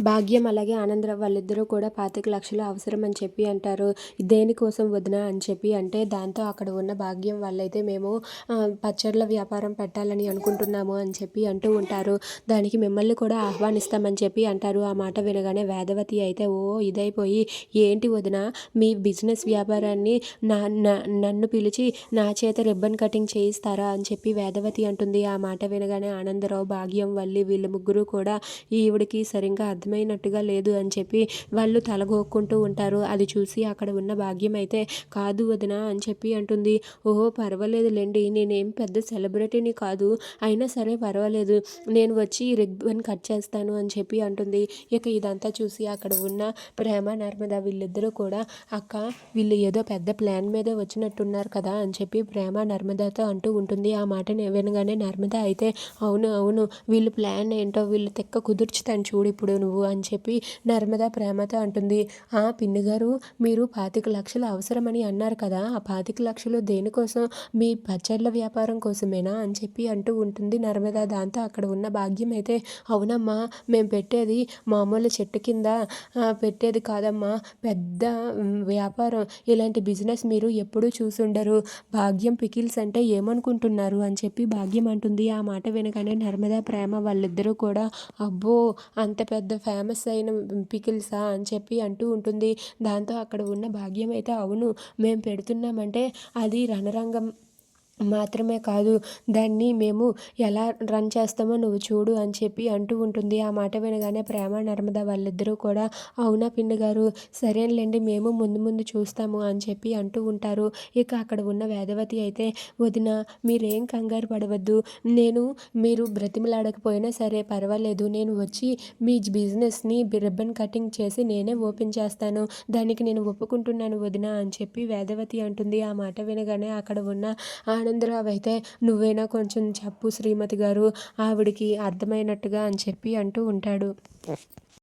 భాగ్యం అలాగే ఆనందరావు వాళ్ళిద్దరూ కూడా పాతిక లక్షలు అవసరం అని చెప్పి అంటారు. దేనికోసం వదిన అని చెప్పి అంటే దాంతో అక్కడ ఉన్న భాగ్యం వాళ్ళైతే మేము పచ్చళ్ళ వ్యాపారం పెట్టాలని అనుకుంటున్నాము అని చెప్పి అంటూ ఉంటారు. దానికి మిమ్మల్ని కూడా ఆహ్వానిస్తామని చెప్పి అంటారు. ఆ మాట వినగానే వేదవతి అయితే ఓ ఇదైపోయి ఏంటి వదిన? మీ బిజినెస్ వ్యాపారాన్ని నా నన్ను పిలిచి నా చేత రిబ్బన్ కటింగ్ చేయిస్తారా? అని చెప్పి వేదవతి అంటుంది. ఆ మాట వినగానే ఆనందరావు భాగ్యం వల్లి వీళ్ళ ముగ్గురు కూడా ఈవిడికి సరిగ్గా అర్థం అర్థమైనట్టుగా లేదు అని చెప్పి వాళ్ళు తలగోక్కుంటూ ఉంటారు. అది చూసి అక్కడ ఉన్న భాగ్యం అయితే కాదు వదిన అని చెప్పి అంటుంది. ఓహో పర్వాలేదులేండి నేనేం పెద్ద సెలబ్రిటీని కాదు. అయినా సరే పర్వాలేదు నేను వచ్చి రిబ్బన్ కట్ చేస్తాను అని చెప్పి అంటుంది. ఇక ఇదంతా చూసి అక్కడ ఉన్న ప్రేమ నర్మద వీళ్ళిద్దరూ కూడా అక్క వీళ్ళు ఏదో పెద్ద ప్లాన్ మీద వచ్చినట్టున్నారు కదా అని చెప్పి ప్రేమ నర్మదతో అంటూ ఉంటుంది. ఆ మాట వినగానే నర్మద అయితే అవును అవును వీళ్ళు ప్లాన్ ఏంటో వీళ్ళు తెక్క కుదుర్చుతాను చూడు ఇప్పుడు నువ్వు అని చెప్పి నర్మద ప్రేమతో అంటుంది. ఆ పిన్ని గారు మీరు పాతిక లక్షలు అవసరమని అన్నారు కదా ఆ పాతిక లక్షలు దేనికోసం? మీ పచ్చళ్ళ వ్యాపారం కోసమేనా అని చెప్పి అంటూ ఉంటుంది నర్మద. దాంతో అక్కడ ఉన్న భాగ్యం అయితే అవునమ్మా మేము పెట్టేది మామూలు చెట్టు కింద పెట్టేది కాదమ్మా పెద్ద వ్యాపారం. ఇలాంటి బిజినెస్ మీరు ఎప్పుడూ చూసుండరు. భాగ్యం పికిల్స్ అంటే ఏమనుకుంటున్నారు అని చెప్పి భాగ్యం అంటుంది. ఆ మాట వినగానే నర్మదా ప్రేమ వాళ్ళిద్దరూ కూడా అబ్బో అంత పెద్ద ఫేమస్ అయిన పికిల్సా అని చెప్పి అంటూ ఉంటుంది. దాంతో అక్కడ ఉన్న భాగ్యం అయితే అవును. మేము పెడుతున్నామంటే అది రణరంగం మాత్రమే కాదు దాన్ని మేము ఎలా రన్ చేస్తామో నువ్వు చూడు అని చెప్పి అంటూ ఉంటుంది. ఆ మాట వినగానే ప్రేమ నర్మద వాళ్ళిద్దరూ కూడా అవునా పిండి గారు? సరేలేండి మేము ముందు ముందు చూస్తాము అని చెప్పి అంటూ ఉంటారు. ఇక అక్కడ ఉన్న వేదవతి అయితే వదిన మీరేం కంగారు పడవద్దు. నేను మీరు బ్రతిమలాడకపోయినా సరే పర్వాలేదు. నేను వచ్చి మీ బిజినెస్ని రిబ్బన్ కటింగ్ చేసి నేనే ఓపెన్ చేస్తాను. దానికి నేను ఒప్పుకుంటున్నాను వదిన అని చెప్పి వేదవతి అంటుంది. ఆ మాట వినగానే అక్కడ ఉన్న ఆనందరావు అయితే నువ్వైనా కొంచెం చెప్పు శ్రీమతి గారు ఆవిడికి అర్థమైనట్టుగా అని చెప్పి అంటూ ఉంటాడు.